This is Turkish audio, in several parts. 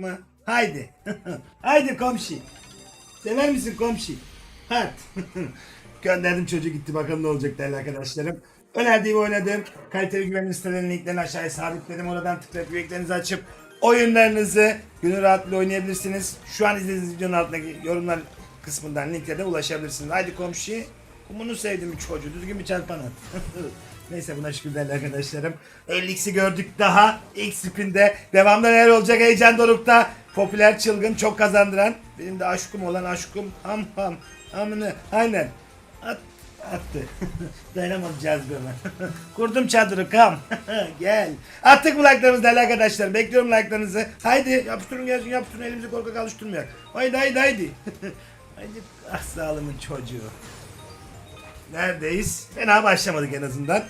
mu? Haydi. Haydi komşu. Sever misin komşu? Hadi. Gönderdim çocuğu gitti bakalım ne olacak değerli arkadaşlarım. Önerdiğim oynadım. Kaliteli güvenli sitelerin linklerini aşağıya sabitledim. Oradan tıklayıp üyeliklerinizi açıp oyunlarınızı gönül rahatlığıyla oynayabilirsiniz. Şu an izlediğiniz videonun altındaki yorumlar kısmından linklere de ulaşabilirsiniz. Haydi komşu. Kumunu sevdim çocuğu. Düzgün bir çarpan at. Neyse buna şükür değerli arkadaşlarım. 50x'i gördük daha. X spinde. Devamlı neler olacak heyecan dorukta. Popüler çılgın çok kazandıran. Benim de aşkım olan aşkım. Ham ham. Hamını. Aynen. At, attı. Dayanamadı cazibeme. Kurdum çadırı kam. Gel. Attık mı like'larımızı değerli arkadaşlar. Bekliyorum like'larınızı. Haydi yapıştırın gelsin yapıştırın elimizi korkak alıştırmayak. Haydi haydi haydi. haydi ah sağlımın çocuğu. Neredeyiz? Fena başlamadık en azından.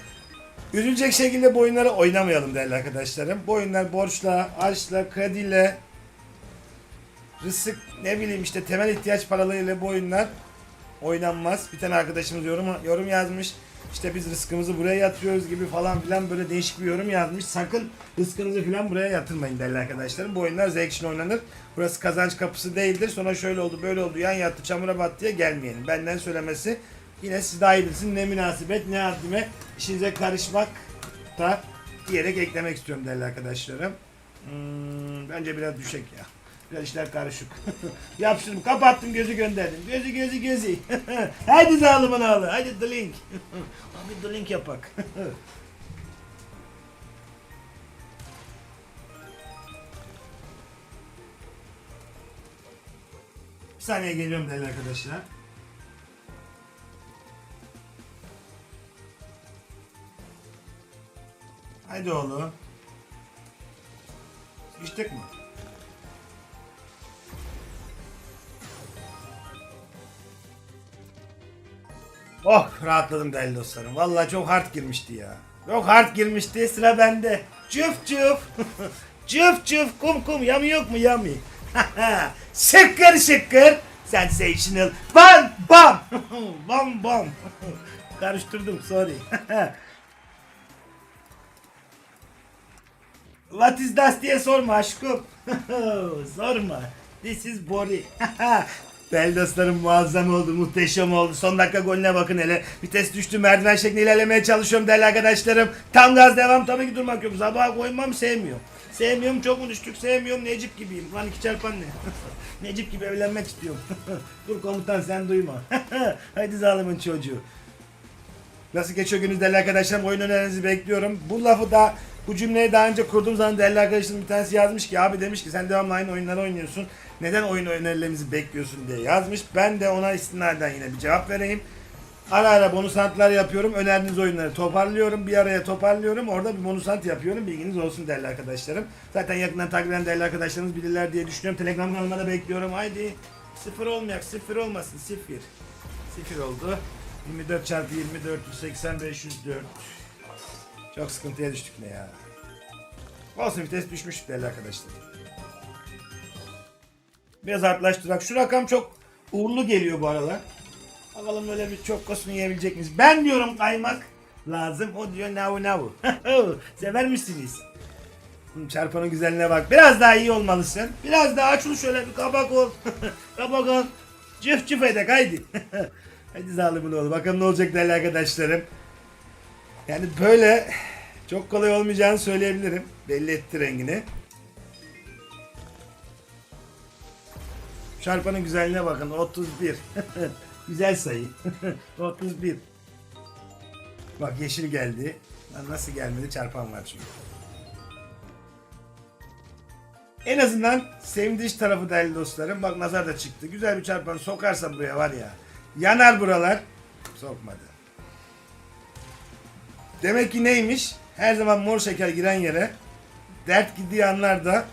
Üzülecek şekilde bu oyunları oynamayalım değerli arkadaşlarım. Bu oyunlar borçla, harçla, krediyle, rızık ne bileyim işte temel ihtiyaç paralarıyla bu oyunlar oynanmaz. Bir tane arkadaşımız yorum yorum yazmış. İşte biz rızkımızı buraya yatırıyoruz gibi falan filan böyle değişik bir yorum yazmış. Sakın rızkınızı filan buraya yatırmayın değerli arkadaşlarım. Bu oyunlar zevk için oynanır. Burası kazanç kapısı değildir. Sonra şöyle oldu böyle oldu yan yattı çamura battı diye gelmeyelim. Benden söylemesi yine siz daha iyi bilirsiniz. Ne münasebet ne haddime işinize karışmak da diyerek eklemek istiyorum değerli arkadaşlarım. Hmm, bence biraz düşek ya. Biraz işler karışık. Yapıştırdım, kapattım, gözü gönderdim. Gözü gözü gözü. Haydi zalimin oğlu, haydi. Abi the link yapak. Bir saniye geliyorum değerli arkadaşlar. Haydi oğlum. İçtik mi? Oh rahatladım değerli dostlarım. Vallahi çok hard girmişti ya. Çok hard girmişti sıra bende. Cüf cüf. cüf cüf kum kum yami yok mu yami? şıkkır şıkkır. Sensational. Bam bam. bam bam. Karıştırdım sorry. What is that diye sorma aşkım. sorma. This is Bori. Bel dostlarım muazzam oldu, muhteşem oldu. Son dakika golüne bakın hele. Vites düştü, merdiven şeklinde ilerlemeye çalışıyorum değerli arkadaşlarım. Tam gaz devam, tabii ki durmak yok. Sabaha koymam, sevmiyorum. Sevmiyorum, çok mu sevmiyorum, Necip gibiyim. Lan iki çarpan ne? Necip gibi evlenmek istiyorum. Dur komutan sen duyma. Haydi zalimin çocuğu. Nasıl geçiyor gününüz değerli arkadaşlarım? Oyun önerinizi bekliyorum. Bu lafı da bu cümleyi daha önce kurduğum zaman değerli arkadaşlarım bir tanesi yazmış ki abi demiş ki sen devamlı aynı oyunları oynuyorsun. Neden oyun önerilerimizi bekliyorsun diye yazmış. Ben de ona istinaden yine bir cevap vereyim. Ara ara bonus antlar yapıyorum. Önerdiğiniz oyunları toparlıyorum. Bir araya toparlıyorum. Orada bir bonus ant yapıyorum. Bilginiz olsun değerli arkadaşlarım. Zaten yakından takip eden değerli arkadaşlarımız bilirler diye düşünüyorum. Telegram kanalıma da bekliyorum. Haydi. Sıfır olmayak. Sıfır olmasın. Sıfır. Sıfır oldu. 24 çarpı 20 480 504. Çok sıkıntıya düştük ne ya. Olsun vites düşmüş değerli arkadaşlar. Biraz artlaştırak. Şu rakam çok uğurlu geliyor bu aralar. Bakalım böyle bir çok kosunu yiyebilecek miyiz? Ben diyorum kaymak lazım. O diyor navu navu. Sever misiniz? Çarpanın güzelliğine bak. Biraz daha iyi olmalısın. Biraz daha açıl şöyle bir kabak ol. kabak ol. Cüf cüf edek haydi. haydi zalimin oğlu. Bakalım ne olacak değerli arkadaşlarım. Yani böyle çok kolay olmayacağını söyleyebilirim. Belli etti rengini. Çarpanın güzelliğine bakın. 31. Güzel sayı. 31. Bak yeşil geldi. Lan nasıl gelmedi? Çarpan var çünkü. En azından sevdiğiş tarafı değerli dostlarım. Bak nazar da çıktı. Güzel bir çarpan sokarsa buraya var ya. Yanar buralar. Sokmadı. Demek ki neymiş? Her zaman mor şeker giren yere dert gittiği anlarda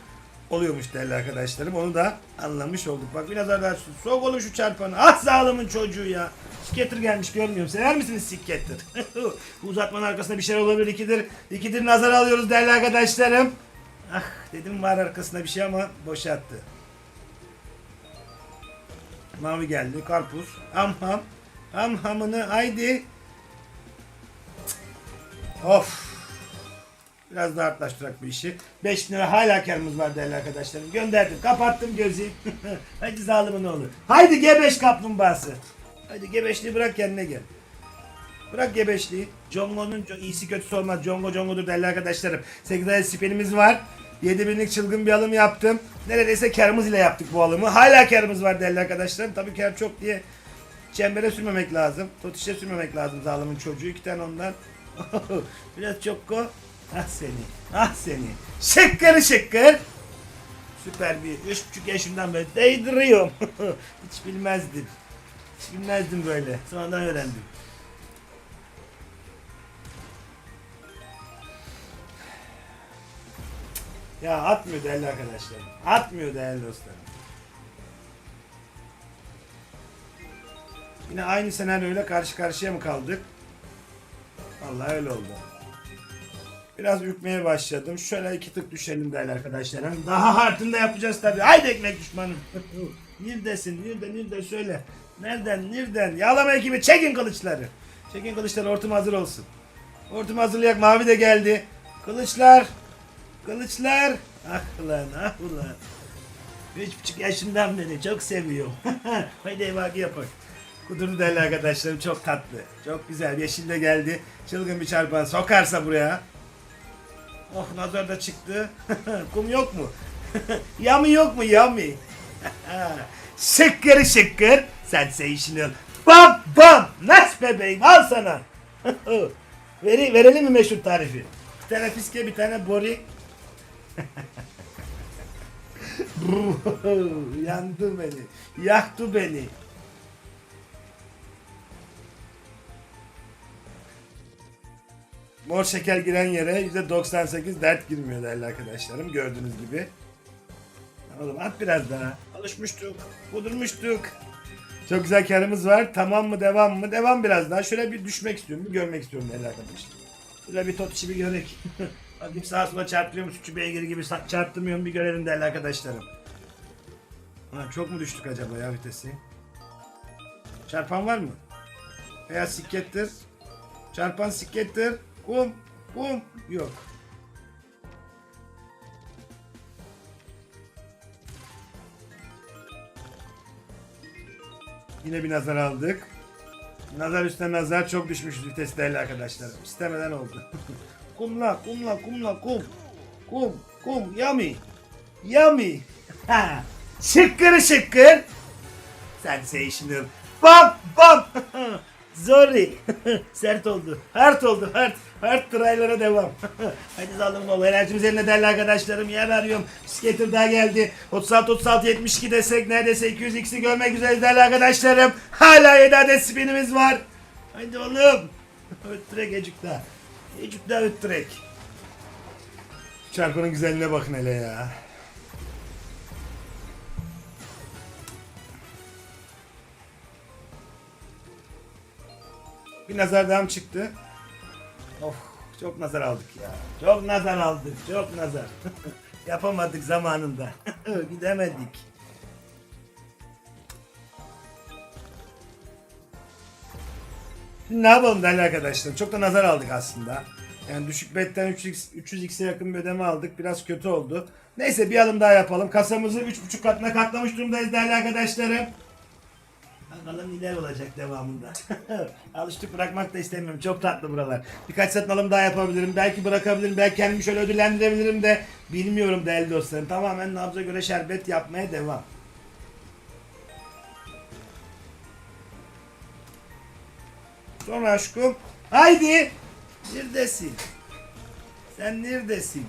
oluyormuş değerli arkadaşlarım. Onu da anlamış olduk. Bak biraz daha. Sok oğlum şu çarpanı. Ah sağlamın çocuğu ya. Skater gelmiş görmüyorum. Sever misiniz? Bu uzatmanın arkasında bir şeyler olabilir. İkidir, ikidir nazar alıyoruz değerli arkadaşlarım. Ah dedim var arkasında bir şey ama boşalttı. Mavi geldi. Karpuz. Ham ham. Ham hamını haydi. Of. Biraz daha artlaştırak bu işi. 5 bin lira hala karımız var değerli arkadaşlarım. Gönderdim. Kapattım gözü. Hadi zalimin oğlu. Haydi G5 kaplumbağası. Hadi G5'liği bırak kendine gel. Bırak gebeşliği. Jongo'nun co- iyisi kötüsü olmaz. Jongo Jongo'dur değerli arkadaşlarım. 8 adet spinimiz var. 7000'lik çılgın bir alım yaptım. Neredeyse karımız ile yaptık bu alımı. Hala karımız var değerli arkadaşlarım. Tabii kar çok diye çembere sürmemek lazım. Totişe sürmemek lazım zalimin çocuğu. iki tane ondan. Biraz çok ko. Ah seni. Ah seni. Şıkkır şıkkır. Süper bir. Üç buçuk yaşımdan beri değdiriyorum. Hiç bilmezdim. Hiç bilmezdim böyle. Sonradan öğrendim. Ya atmıyor değerli arkadaşlarım. Atmıyor değerli dostlarım. Yine aynı senaryoyla karşı karşıya mı kaldık? Vallahi öyle oldu. Biraz ürkmeye başladım. Şöyle iki tık düşelim değerli arkadaşlarım. Daha hartında yapacağız tabii. Haydi ekmek düşmanım. Neredesin? Nerede? Nerede? Söyle. Nereden? Nereden? Yağlama ekibi çekin kılıçları. Çekin kılıçları. Ortum hazır olsun. Ortum hazırlayak. Mavi de geldi. Kılıçlar. Kılıçlar. Ah ulan ah ulan. Üç buçuk yaşından beri çok seviyorum. Haydi bak yapak. Kudurdu değerli arkadaşlarım çok tatlı. Çok güzel. Yeşil de geldi. Çılgın bir çarpan sokarsa buraya. Oh nazar da çıktı. Kum yok mu? yami yok mu yami? şıkkır şıkkır. Sensational. Bam bam. Nas bebeğim al sana. Veri, verelim mi meşhur tarifi? Bir tane fiske bir tane bori. Yandı beni. Yaktı beni. Mor şeker giren yere %98 dert girmiyor değerli arkadaşlarım. Gördüğünüz gibi. Oğlum at biraz daha. Alışmıştık. Kudurmuştuk. Çok güzel karımız var. Tamam mı devam mı? Devam biraz daha. Şöyle bir düşmek istiyorum. Bir görmek istiyorum değerli arkadaşlar. Şöyle bir tot işi bir görek. Bakayım sağa sola çarptırıyor mu? Sütçü beygir gibi sa- çarptırmıyor mu? Bir görelim değerli arkadaşlarım. Ha, çok mu düştük acaba ya vitesi? Çarpan var mı? Veya sikettir. Çarpan sikettir. Kum. Kum. Yok. Yine bir nazar aldık. Nazar üstüne nazar çok düşmüş vites değerli arkadaşlarım. İstemeden oldu. kumla, kumla, kumla, kum. Kum, kum, yummy. Yummy. Ha. Şıkkır şıkkır. Sensational. Bam bam. Sorry. Sert oldu. Hard oldu. Hard. Hard try'lara devam. Hadi zalım ol. Enerjimiz eline değerli arkadaşlarım. Yer arıyorum. Skater daha geldi. 36 36 72 desek neredeyse 200 x'i görmek üzere değerli arkadaşlarım. Hala 7 adet spinimiz var. Hadi oğlum. Öttürek ecik daha. Ecik daha öttürek. Çarpının güzelliğine bakın hele ya. Bir nazar devam çıktı. Of çok nazar aldık ya. Çok nazar aldık. Çok nazar. Yapamadık zamanında. Gidemedik. Şimdi ne yapalım değerli arkadaşlar? Çok da nazar aldık aslında. Yani düşük betten 300, 300x'e yakın bir ödeme aldık. Biraz kötü oldu. Neyse bir alım daha yapalım. Kasamızı 3.5 katına katlamış durumdayız değerli arkadaşlarım. Bakalım neler olacak devamında. Alıştık bırakmak da istemiyorum. Çok tatlı buralar. Birkaç satın alım daha yapabilirim. Belki bırakabilirim. Belki kendimi şöyle ödüllendirebilirim de. Bilmiyorum değerli dostlarım. Tamamen nabza göre şerbet yapmaya devam. Sonra aşkım. Haydi. Neredesin? Sen neredesin?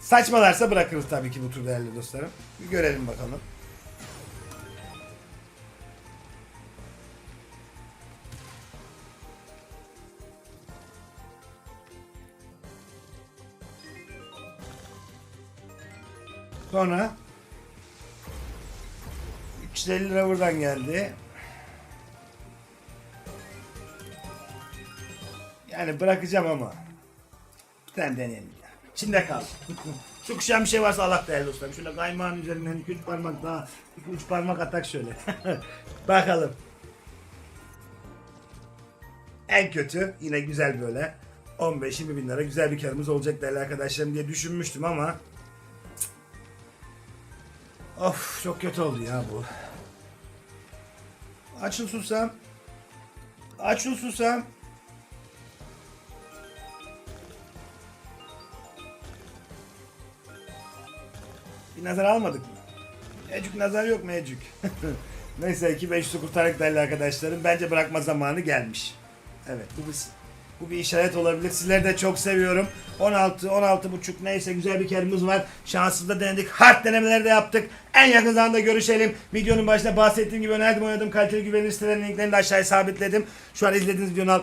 Saçmalarsa bırakırız tabii ki bu tür değerli dostlarım. Bir görelim bakalım. Sonra 350 lira buradan geldi. Yani bırakacağım ama. Bir tane deneyelim. İçinde kal. Şu kuşan bir şey varsa Allah değerli dostlarım. Şöyle kaymağın üzerinden 2-3 parmak daha 2-3 parmak atak şöyle. Bakalım. En kötü yine güzel böyle. 15-20 bin lira güzel bir karımız olacak değerli arkadaşlarım diye düşünmüştüm ama. Of çok kötü oldu ya bu. Açıl susam. Açıl susam. Bir nazar almadık mı? Mecük nazar yok mecük. Neyse ki 500'ü kurtardık değerli arkadaşlarım. Bence bırakma zamanı gelmiş. Evet bu bir, bu bir işaret olabilir. Sizleri de çok seviyorum. 16, 16 buçuk neyse güzel bir karımız var. Şanssız da denedik. Hard denemeleri de yaptık. En yakın zamanda görüşelim. Videonun başında bahsettiğim gibi önerdim oynadığım kaliteli güvenilir sitelerin linklerini de aşağıya sabitledim. Şu an izlediğiniz videonun altına